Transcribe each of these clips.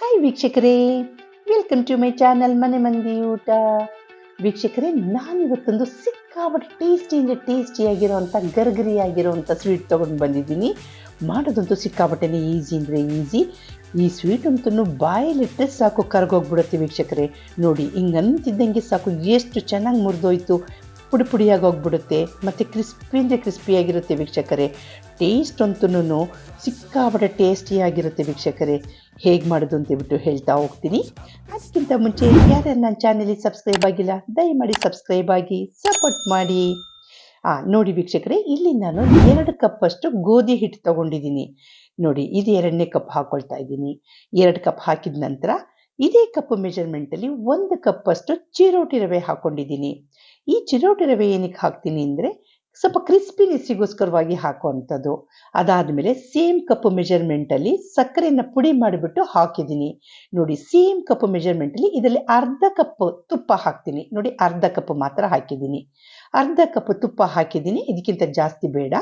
Hi ವೀಕ್ಷಕರೇ. Welcome to my channel ಮನೆ ಮಂದಿ ಊಟ ವೀಕ್ಷಕರೇ ನಾನಿವತ್ತೊಂದು ಸಿಕ್ಕಾಪಟ್ಟೆ ಟೇಸ್ಟಿಯಿಂದ ಟೇಸ್ಟಿಯಾಗಿರೋವಂಥ ಗರ್ಗರಿಯಾಗಿರೋವಂಥ ಸ್ವೀಟ್ ತೊಗೊಂಡು ಬಂದಿದ್ದೀನಿ. ಮಾಡೋದಂತೂ ಸಿಕ್ಕಾಪಟ್ಟೆನೇ ಈಸಿ ಅಂದರೆ ಈಸಿ ಈ ಸ್ವೀಟ್ ಅಂತೂ ಬಾಯಲ್ಲಿಟ್ಟರೆ ಸಾಕು, ಕರ್ಗೋಗ್ಬಿಡುತ್ತೆ ವೀಕ್ಷಕರೇ. ನೋಡಿ, ಹಿಂಗೆ ಅಂತಿದ್ದಂಗೆ ಸಾಕು, ಎಷ್ಟು ಚೆನ್ನಾಗಿ ಮುರಿದೋಯ್ತು. ಪುಡಿ ಪುಡಿಯಾಗಿ ಹೋಗ್ಬಿಡುತ್ತೆ. ಮತ್ತು ಕ್ರಿಸ್ಪಿಯಿಂದ ಕ್ರಿಸ್ಪಿಯಾಗಿರುತ್ತೆ ವೀಕ್ಷಕರೇ. ಟೇಸ್ಟ್ ಅಂತೂ ಸಿಕ್ಕಾಪಟ್ಟೆ ಟೇಸ್ಟಿಯಾಗಿರುತ್ತೆ ವೀಕ್ಷಕರೇ. ಹೇಗೆ ಮಾಡೋದು ಅಂತೇಳ್ಬಿಟ್ಟು ಹೇಳ್ತಾ ಹೋಗ್ತೀನಿ. ಅದಕ್ಕಿಂತ ಮುಂಚೆ ಯಾರ್ಯಾರು ನನ್ನ ಚಾನಲಿಗೆ ಸಬ್ಸ್ಕ್ರೈಬ್ ಆಗಿಲ್ಲ, ದಯಮಾಡಿ ಸಬ್ಸ್ಕ್ರೈಬ್ ಆಗಿ ಸಪೋರ್ಟ್ ಮಾಡಿ. ಹಾಂ ನೋಡಿ ವೀಕ್ಷಕರೇ, ಇಲ್ಲಿ ನಾನು ಎರಡು ಕಪ್ಪಷ್ಟು ಗೋಧಿ ಹಿಟ್ಟು ತಗೊಂಡಿದ್ದೀನಿ. ನೋಡಿ, ಇದು ಎರಡನೇ ಕಪ್ ಹಾಕ್ಕೊಳ್ತಾ ಇದ್ದೀನಿ. ಎರಡು ಕಪ್ ಹಾಕಿದ ನಂತರ ಇದೇ ಕಪ್ ಮೆಜರ್ಮೆಂಟಲ್ಲಿ ಒಂದು ಕಪ್ಪಷ್ಟು ಚಿರೋಟಿ ರವೆ ಹಾಕೊಂಡಿದ್ದೀನಿ. ಈ ಚಿರೋಟಿ ರವೆ ಏನಕ್ಕೆ ಹಾಕ್ತೀನಿ ಅಂದರೆ ಸ್ವಲ್ಪ ಕ್ರಿಸ್ಪಿನೆಸ್ಸಿಗೋಸ್ಕರವಾಗಿ ಹಾಕುವಂಥದ್ದು. ಅದಾದಮೇಲೆ ಸೇಮ್ ಕಪ್ ಮೆಜರ್ಮೆಂಟಲ್ಲಿ ಸಕ್ಕರೆಯನ್ನು ಪುಡಿ ಮಾಡಿಬಿಟ್ಟು ಹಾಕಿದ್ದೀನಿ. ನೋಡಿ ಸೇಮ್ ಕಪ್ ಮೆಜರ್ಮೆಂಟಲ್ಲಿ ಇದರಲ್ಲಿ ಅರ್ಧ ಕಪ್ ತುಪ್ಪ ಹಾಕ್ತೀನಿ. ನೋಡಿ, ಅರ್ಧ ಕಪ್ ಮಾತ್ರ ಹಾಕಿದ್ದೀನಿ. ಅರ್ಧ ಕಪ್ ತುಪ್ಪ ಹಾಕಿದ್ದೀನಿ. ಇದಕ್ಕಿಂತ ಜಾಸ್ತಿ ಬೇಡ.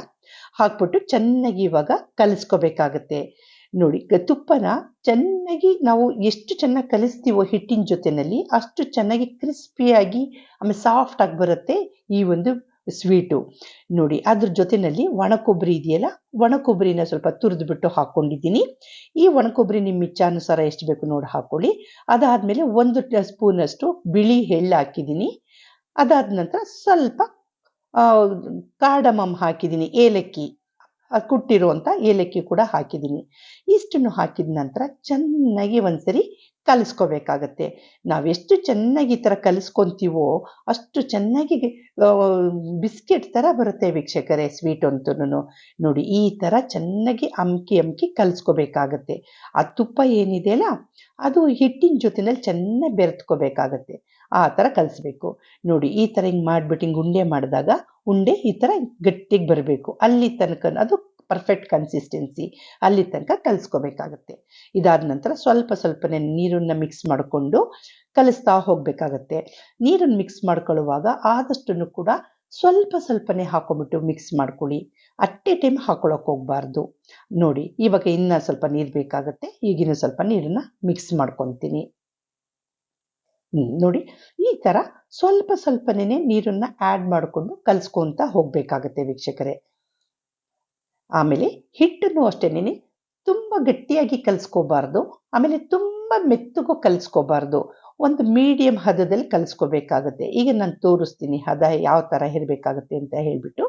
ಹಾಕ್ಬಿಟ್ಟು ಚೆನ್ನಾಗಿ ಇವಾಗ ಕಲಿಸ್ಕೋಬೇಕಾಗತ್ತೆ. ನೋಡಿ ತುಪ್ಪನ ಚೆನ್ನಾಗಿ ನಾವು ಎಷ್ಟು ಚೆನ್ನಾಗಿ ಕಲಿಸ್ತೀವೋ ಹಿಟ್ಟಿನ ಜೊತೆಯಲ್ಲಿ ಅಷ್ಟು ಚೆನ್ನಾಗಿ ಕ್ರಿಸ್ಪಿಯಾಗಿ ಆಮೇಲೆ ಸಾಫ್ಟ್ ಆಗಿ ಬರುತ್ತೆ ಈ ಒಂದು ಸ್ವೀಟು ನೋಡಿ, ಅದ್ರ ಜೊತೆಯಲ್ಲಿ ಒಣ ಕೊಬ್ಬರಿ ಇದೆಯಲ್ಲ ಒಣ ಕೊಬ್ಬರಿನ ಸ್ವಲ್ಪ ತುರಿದ್ಬಿಟ್ಟು ಹಾಕ್ಕೊಂಡಿದ್ದೀನಿ ಈ ಒಣ ಕೊಬ್ಬರಿ ನಿಮ್ಮ ಇಚ್ಛಾನುಸಾರ ಎಷ್ಟು ಬೇಕು ನೋಡಿ ಹಾಕ್ಕೊಳ್ಳಿ ಅದಾದಮೇಲೆ ಒಂದು ಸ್ಪೂನಷ್ಟು ಬಿಳಿ ಎಳ್ಳು ಹಾಕಿದ್ದೀನಿ. ಅದಾದ ನಂತರ ಸ್ವಲ್ಪ ಕಾಡಮಮ್ ಹಾಕಿದ್ದೀನಿ, ಏಲಕ್ಕಿ. ಕುಟ್ಟಿರುವಂಥ ಏಲಕ್ಕಿ ಕೂಡ ಹಾಕಿದ್ದೀನಿ. ಇಷ್ಟನ್ನು ಹಾಕಿದ ನಂತರ ಚೆನ್ನಾಗಿ ಒಂದ್ಸರಿ ಕಲಿಸ್ಕೋಬೇಕಾಗತ್ತೆ. ನಾವೆಷ್ಟು ಚೆನ್ನಾಗಿ ಈ ಥರ ಕಲಿಸ್ಕೊತೀವೋ ಅಷ್ಟು ಚೆನ್ನಾಗಿ ಬಿಸ್ಕೆಟ್ ಥರ ಬರುತ್ತೆ ವೀಕ್ಷಕರೇ, ಸ್ವೀಟ್ ಅಂತೂ ನೋಡಿ, ಈ ಥರ ಚೆನ್ನಾಗಿ ಅಮ್ಕಿ ಅಮ್ಕಿ ಕಲಿಸ್ಕೋಬೇಕಾಗತ್ತೆ. ಆ ತುಪ್ಪ ಏನಿದೆಯಲ್ಲ ಅದು ಹಿಟ್ಟಿನ ಜೊತೆಯಲ್ಲಿ ಚೆನ್ನಾಗಿ ಬೆರೆತ್ಕೋಬೇಕಾಗತ್ತೆ. ಆ ಥರ ಕಲಿಸ್ಬೇಕು. ನೋಡಿ, ಈ ಥರ ಹಿಂಗೆ ಮಾಡಿಬಿಟ್ಟು ಹಿಂಗೆ ಉಂಡೆ ಮಾಡಿದಾಗ ಉಂಡೆ ಈ ಥರ ಗಟ್ಟಿಗೆ ಬರಬೇಕು. ಅಲ್ಲಿ ತನಕ ಅದು ಪರ್ಫೆಕ್ಟ್ ಕನ್ಸಿಸ್ಟೆನ್ಸಿ ಅಲ್ಲಿ ತನಕ ಕಲಿಸ್ಕೋಬೇಕಾಗತ್ತೆ. ಇದಾದ ನಂತರ ಸ್ವಲ್ಪ ಸ್ವಲ್ಪನೇ ನೀರನ್ನು ಮಿಕ್ಸ್ ಮಾಡಿಕೊಂಡು ಕಲಿಸ್ತಾ ಹೋಗಬೇಕಾಗತ್ತೆ. ನೀರನ್ನು ಮಿಕ್ಸ್ ಮಾಡ್ಕೊಳ್ಳುವಾಗ ಆದಷ್ಟನ್ನು ಕೂಡ ಸ್ವಲ್ಪ ಸ್ವಲ್ಪನೇ ಹಾಕೊಂಬಿಟ್ಟು ಮಿಕ್ಸ್ ಮಾಡ್ಕೊಳ್ಳಿ. ಅಟ್ಟೆ ಟೈಮ್ ಹಾಕೊಳ್ಳೋಕೆ ಹೋಗಬಾರ್ದು. ನೋಡಿ, ಇವಾಗ ಇನ್ನೂ ಸ್ವಲ್ಪ ನೀರು ಬೇಕಾಗತ್ತೆ, ಈಗಿನ ಸ್ವಲ್ಪ ನೀರನ್ನು ಮಿಕ್ಸ್ ಮಾಡ್ಕೊತೀನಿ. ನೋಡಿ, ಈ ಥರ ಸ್ವಲ್ಪ ಸ್ವಲ್ಪನೇ ನೀರನ್ನು ಆ್ಯಡ್ ಮಾಡಿಕೊಂಡು ಕಲಿಸ್ಕೊತ ಹೋಗಬೇಕಾಗತ್ತೆ ವೀಕ್ಷಕರೇ. ಆಮೇಲೆ ಹಿಟ್ಟನ್ನು ಅಷ್ಟೇನೆ ತುಂಬ ಗಟ್ಟಿಯಾಗಿ ಕಲಿಸ್ಕೋಬಾರ್ದು. ಆಮೇಲೆ ತುಂಬ ಮೆತ್ತಗೂ ಕಲಿಸ್ಕೋಬಾರ್ದು. ಒಂದು ಮೀಡಿಯಂ ಹದದಲ್ಲಿ ಕಲಿಸ್ಕೋಬೇಕಾಗುತ್ತೆ. ಈಗ ನಾನು ತೋರಿಸ್ತೀನಿ ಹದ ಯಾವ ಥರ ಇರಬೇಕಾಗುತ್ತೆ ಅಂತ ಹೇಳಿಬಿಟ್ಟು.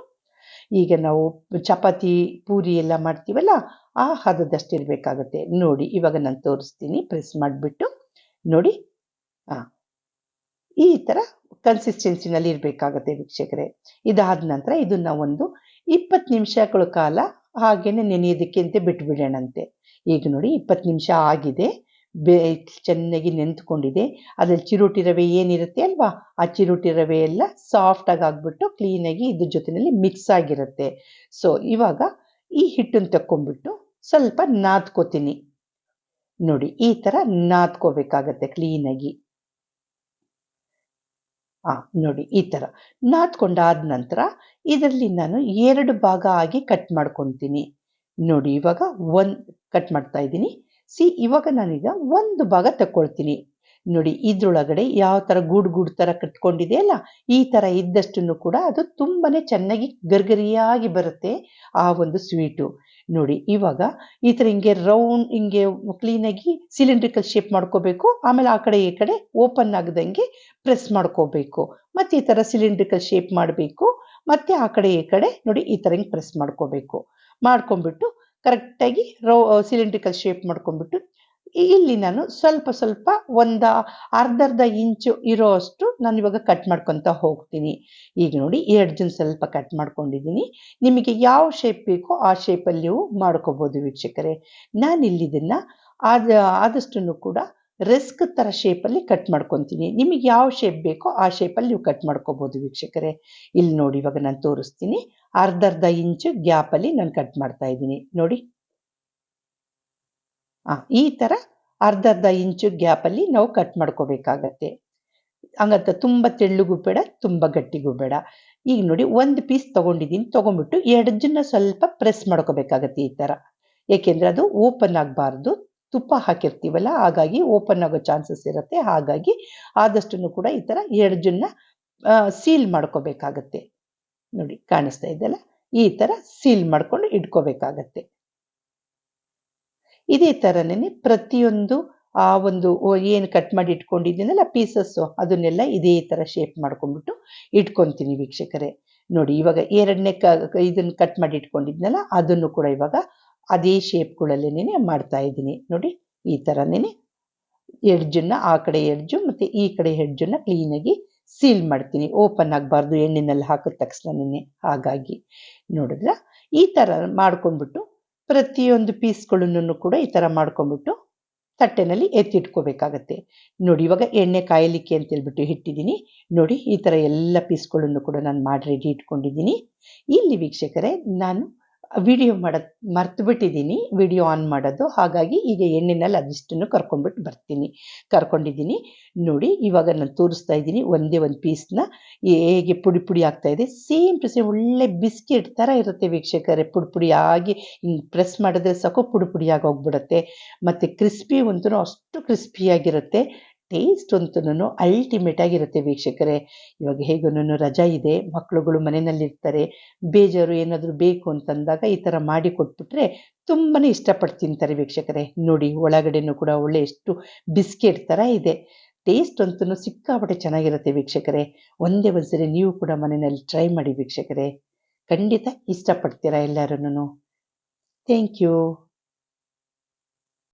ಈಗ ನಾವು ಚಪಾತಿ, ಪೂರಿ ಎಲ್ಲ ಮಾಡ್ತೀವಲ್ಲ, ಆ ಹದದಷ್ಟು ಇರಬೇಕಾಗತ್ತೆ. ನೋಡಿ, ಇವಾಗ ನಾನು ತೋರಿಸ್ತೀನಿ. ಪ್ರೆಸ್ ಮಾಡಿಬಿಟ್ಟು. ನೋಡಿ ಹಾಂ ಈ ಥರ ಕನ್ಸಿಸ್ಟೆನ್ಸಿನಲ್ಲಿ ಇರಬೇಕಾಗತ್ತೆ ವೀಕ್ಷಕರೇ. ಇದಾದ ನಂತರ ಇದನ್ನ ಒಂದು ಇಪ್ಪತ್ತು ನಿಮಿಷಗಳ ಕಾಲ ಹಾಗೇನೆ ನೆನೆಯೋದಕ್ಕೆ ಅಂತ ಬಿಟ್ಬಿಡೋಣಂತೆ. ಈಗ ನೋಡಿ ಇಪ್ಪತ್ತು ನಿಮಿಷ ಆಗಿದೆ. ಬೇ, ಚೆನ್ನಾಗಿ ನೆಂತ್ಕೊಂಡಿದೆ ಅದ್ರಲ್ಲಿ ಚಿರೋಟಿ ರವೆ ಏನಿರುತ್ತೆ ಅಲ್ವಾ? ಆ ಚಿರೋಟಿ ರವೆ ಎಲ್ಲ ಸಾಫ್ಟಾಗಿ ಆಗಿಬಿಟ್ಟು ಕ್ಲೀನಾಗಿ ಇದ್ರ ಜೊತೆಯಲ್ಲಿ ಮಿಕ್ಸ್ ಆಗಿರುತ್ತೆ. ಸೊ ಇವಾಗ ಈ ಹಿಟ್ಟನ್ನು ತಕ್ಕೊಂಡ್ಬಿಟ್ಟು ಸ್ವಲ್ಪ ನಾದ್ಕೋತೀನಿ. ನೋಡಿ, ಈ ಥರ ನಾದ್ಕೋಬೇಕಾಗತ್ತೆ ಕ್ಲೀನಾಗಿ ಆ, ನೋಡಿ, ಈ ಥರ ನಾದ್ಕೊಂಡಾದ ನಂತರ ಇದರಲ್ಲಿ ನಾನು ಎರಡು ಭಾಗ ಆಗಿ ಕಟ್ ಮಾಡ್ಕೊತೀನಿ. ನೋಡಿ, ಇವಾಗ ಒಂದು ಕಟ್ ಮಾಡ್ತಾ ಇದ್ದೀನಿ. ಸಿ ಇವಾಗ ನಾನೀಗ ಒಂದು ಭಾಗ ತಗೊಳ್ತೀನಿ ನೋಡಿ, ಇದ್ರೊಳಗಡೆ ಯಾವ ಥರ ಗೂಡು ಗೂಡು ಥರ ಕಟ್ಕೊಂಡಿದೆ ಅಲ್ಲ, ಈ ಥರ ಇದ್ದಷ್ಟನ್ನು ಕೂಡ ಅದು ತುಂಬಾನೇ ಚೆನ್ನಾಗಿ ಗರ್ಗರಿಯಾಗಿ ಬರುತ್ತೆ ಆ ಒಂದು ಸ್ವೀಟು. ನೋಡಿ, ಇವಾಗ ಈ ಥರ ಹಿಂಗೆ ರೌಂಡ್, ಹಿಂಗೆ ಕ್ಲೀನಾಗಿ ಸಿಲಿಂಡ್ರಿಕಲ್ ಶೇಪ್ ಮಾಡ್ಕೋಬೇಕು, ಆಮೇಲೆ ಆ ಕಡೆ ಈ ಕಡೆ ಓಪನ್ ಆಗದಂಗೆ ಪ್ರೆಸ್ ಮಾಡ್ಕೋಬೇಕು. ಮತ್ತೆ ಈ ಥರ ಸಿಲಿಂಡ್ರಿಕಲ್ ಶೇಪ್ ಮಾಡಬೇಕು, ಮತ್ತೆ ಆ ಕಡೆ ಈ ಕಡೆ ನೋಡಿ, ಈ ಥರ ಹಿಂಗೆ ಪ್ರೆಸ್ ಮಾಡ್ಕೋಬೇಕು. ಮಾಡ್ಕೊಂಡ್ಬಿಟ್ಟು ಕರೆಕ್ಟಾಗಿ ರೌ ಸಿಲಿಂಡ್ರಿಕಲ್ ಶೇಪ್ ಮಾಡ್ಕೊಂಡ್ಬಿಟ್ಟು ಇಲ್ಲಿ ನಾನು ಸ್ವಲ್ಪ ಸ್ವಲ್ಪ ಒಂದು ಅರ್ಧ ಅರ್ಧ ಇಂಚು ಇರೋ ಅಷ್ಟು ನಾನು ಇವಾಗ ಕಟ್ ಮಾಡ್ಕೊತ ಹೋಗ್ತೀನಿ. ಈಗ ನೋಡಿ ಎರಡು ಜನ ಸ್ವಲ್ಪ ಕಟ್ ಮಾಡ್ಕೊಂಡಿದ್ದೀನಿ. ನಿಮಗೆ ಯಾವ ಶೇಪ್ ಬೇಕೋ ಆ ಶೇಪಲ್ಲಿ ನೀವು ಮಾಡ್ಕೋಬೋದು ವೀಕ್ಷಕರೇ. ನಾನು ಇಲ್ಲಿದನ್ನು ಆದ, ಆದಷ್ಟನ್ನು ಕೂಡ ರಿಸ್ಕ್ ಥರ ಶೇಪಲ್ಲಿ ಕಟ್ ಮಾಡ್ಕೊತೀನಿ. ನಿಮಗೆ ಯಾವ ಶೇಪ್ ಬೇಕೋ ಆ ಶೇಪಲ್ಲಿ ನೀವು ಕಟ್ ಮಾಡ್ಕೋಬೋದು ವೀಕ್ಷಕರೇ. ಇಲ್ಲಿ ನೋಡಿ, ಇವಾಗ ನಾನು ತೋರಿಸ್ತೀನಿ. ಅರ್ಧ ಅರ್ಧ ಇಂಚು ಗ್ಯಾಪಲ್ಲಿ ನಾನು ಕಟ್ ಮಾಡ್ತಾ ಇದ್ದೀನಿ. ನೋಡಿ. ಈ ಥರ ಅರ್ಧ ಅರ್ಧ ಇಂಚು ಗ್ಯಾಪಲ್ಲಿ ನಾವು ಕಟ್ ಮಾಡ್ಕೋಬೇಕಾಗತ್ತೆ. ಹಂಗಂತ ತುಂಬ ತೆಳ್ಳಗೂ ಬೇಡ, ತುಂಬ ಗಟ್ಟಿಗೂ ಬೇಡ. ಈಗ ನೋಡಿ ಒಂದು ಪೀಸ್ ತೊಗೊಂಡಿದ್ದೀನಿ, ತೊಗೊಂಡ್ಬಿಟ್ಟು ಎಡ್ಜನ್ನ ಸ್ವಲ್ಪ ಪ್ರೆಸ್ ಮಾಡ್ಕೋಬೇಕಾಗತ್ತೆ ಈ ಥರ ಏಕೆಂದರೆ ಅದು ಓಪನ್ ಆಗಬಾರ್ದು, ತುಪ್ಪ ಹಾಕಿರ್ತೀವಲ್ಲ, ಹಾಗಾಗಿ ಓಪನ್ ಆಗೋ ಚಾನ್ಸಸ್ ಇರುತ್ತೆ, ಹಾಗಾಗಿ ಆದಷ್ಟು ಕೂಡ ಈ ಥರ ಎಡ್ಜನ್ನ ಸೀಲ್ ಮಾಡ್ಕೋಬೇಕಾಗತ್ತೆ. ನೋಡಿ ಕಾಣಿಸ್ತಾ ಇದೆಯಲ್ಲ ಈ ಥರ ಸೀಲ್ ಮಾಡ್ಕೊಂಡು ಇಟ್ಕೋಬೇಕಾಗತ್ತೆ. ಇದೇ ಥರನೇ ಪ್ರತಿಯೊಂದು ಆ ಒಂದು ಏನು ಕಟ್ ಮಾಡಿ ಇಟ್ಕೊಂಡಿದ್ದೀನಲ್ಲ ಪೀಸಸ್ಸು ಅದನ್ನೆಲ್ಲ ಇದೇ ಥರ ಶೇಪ್ ಮಾಡ್ಕೊಂಡ್ಬಿಟ್ಟು ಇಟ್ಕೊತೀನಿ ವೀಕ್ಷಕರೇ. ನೋಡಿ ಇವಾಗ ಎರಡನೇ ಕ ಇದನ್ನು ಕಟ್ ಮಾಡಿ ಇಟ್ಕೊಂಡಿದ್ನಲ್ಲ ಅದನ್ನು ಕೂಡ ಇವಾಗ ಅದೇ ಶೇಪ್ಗಳಲ್ಲೇನೆ ಮಾಡ್ತಾ ಇದ್ದೀನಿ. ನೋಡಿ ಈ ಥರನೇ ಎಡ್ಜನ್ನ ಆ ಕಡೆ ಎಡ್ಜು ಮತ್ತು ಈ ಕಡೆ ಹೆಡ್ಜನ್ನು ಕ್ಲೀನಾಗಿ ಸೀಲ್ ಮಾಡ್ತೀನಿ. ಓಪನ್ ಆಗಬಾರ್ದು ಎಣ್ಣೆನಲ್ಲಿ ಹಾಕಿದ ತಕ್ಷಣನೇ ಹಾಗಾಗಿ ನೋಡಿದ್ರ? ಈ ಥರ ಮಾಡ್ಕೊಂಡ್ಬಿಟ್ಟು ಪ್ರತಿಯೊಂದು ಪೀಸ್ಗಳನ್ನು ಕೂಡ ಈ ಥರ ಮಾಡ್ಕೊಂಡ್ಬಿಟ್ಟು ತಟ್ಟೆನಲ್ಲಿ ಎತ್ತಿಟ್ಕೋಬೇಕಾಗತ್ತೆ. ನೋಡಿ, ಇವಾಗ ಎಣ್ಣೆ ಕಾಯಲಿಕ್ಕೆ ಅಂತ ಹೇಳ್ಬಿಟ್ಟು ಇಟ್ಟಿದ್ದೀನಿ. ನೋಡಿ, ಈ ಥರ ಎಲ್ಲ ಪೀಸ್ಗಳನ್ನು ಕೂಡ ನಾನು ಮಾಡಿ ರೆಡಿ ಇಟ್ಕೊಂಡಿದ್ದೀನಿ. ಇಲ್ಲಿ ವೀಕ್ಷಕರೇ, ನಾನು ವಿಡಿಯೋ ಮಾಡೋದು ಮರ್ತು ಬಿಟ್ಟಿದ್ದೀನಿ ವಿಡಿಯೋ ಆನ್ ಮಾಡೋದು. ಹಾಗಾಗಿ ಈಗ ಎಣ್ಣೆನಲ್ಲಿ ಅದಿಷ್ಟನ್ನು ಕರ್ಕೊಂಡ್ಬಿಟ್ಟು ಬರ್ತೀನಿ. ಕರ್ಕೊಂಡಿದ್ದೀನಿ ನೋಡಿ, ಇವಾಗ ನಾನು ತೋರಿಸ್ತಾ ಇದ್ದೀನಿ ಒಂದೇ ಒಂದು ಪೀಸ್ನ. ಹೇಗೆ ಪುಡಿ ಪುಡಿ ಇದೆ. ಸೇಮ್ ಟು ಸೇಮ್ ಒಳ್ಳೆ ಬಿಸ್ಕೆಟ್ ಥರ ಇರುತ್ತೆ ವೀಕ್ಷಕರೇ. ಪುಡಿ ಪುಡಿ ಆಗಿ ಹಿಂಗೆ ಪ್ರೆಸ್ ಮಾಡಿದ್ರೆ ಸಾಕು, ಪುಡಿ ಪುಡಿಯಾಗಿ ಹೋಗ್ಬಿಡುತ್ತೆ. ಮತ್ತು ಕ್ರಿಸ್ಪಿ ಅಂತೂ ಅಷ್ಟು ಕ್ರಿಸ್ಪಿಯಾಗಿರುತ್ತೆ ಟೇಸ್ಟ್ ಅಂತೂ ಅಲ್ಟಿಮೇಟ್ ಆಗಿರುತ್ತೆ ವೀಕ್ಷಕರೇ. ಇವಾಗ ಹೇಗೂ ರಜಾ ಇದೆ ಮಕ್ಕಳುಗಳು ಮನೆಯಲ್ಲಿರ್ತಾರೆ, ಬೇಜಾರು ಏನಾದರೂ ಬೇಕು ಅಂತಂದಾಗ ಈ ಥರ ಮಾಡಿ ಕೊಟ್ಬಿಟ್ರೆ ತುಂಬಾ ಇಷ್ಟಪಟ್ಟು ತಿಂತಾರೆ ವೀಕ್ಷಕರೇ. ನೋಡಿ, ಒಳಗಡೆನೂ ಕೂಡ ಒಳ್ಳೆ ಎಷ್ಟು ಬಿಸ್ಕೆಟ್ ಥರ ಇದೆ. ಟೇಸ್ಟ್ ಅಂತೂ ಸಿಕ್ಕಾಪಟ್ಟೆ ಚೆನ್ನಾಗಿರುತ್ತೆ ವೀಕ್ಷಕರೇ. ಒಂದೇ ಒಂದ್ಸರಿ ನೀವು ಕೂಡ ಮನೆಯಲ್ಲಿ ಟ್ರೈ ಮಾಡಿ ವೀಕ್ಷಕರೇ. ಖಂಡಿತ ಇಷ್ಟಪಡ್ತೀರಾ ಎಲ್ಲರೂ ಥ್ಯಾಂಕ್ ಯು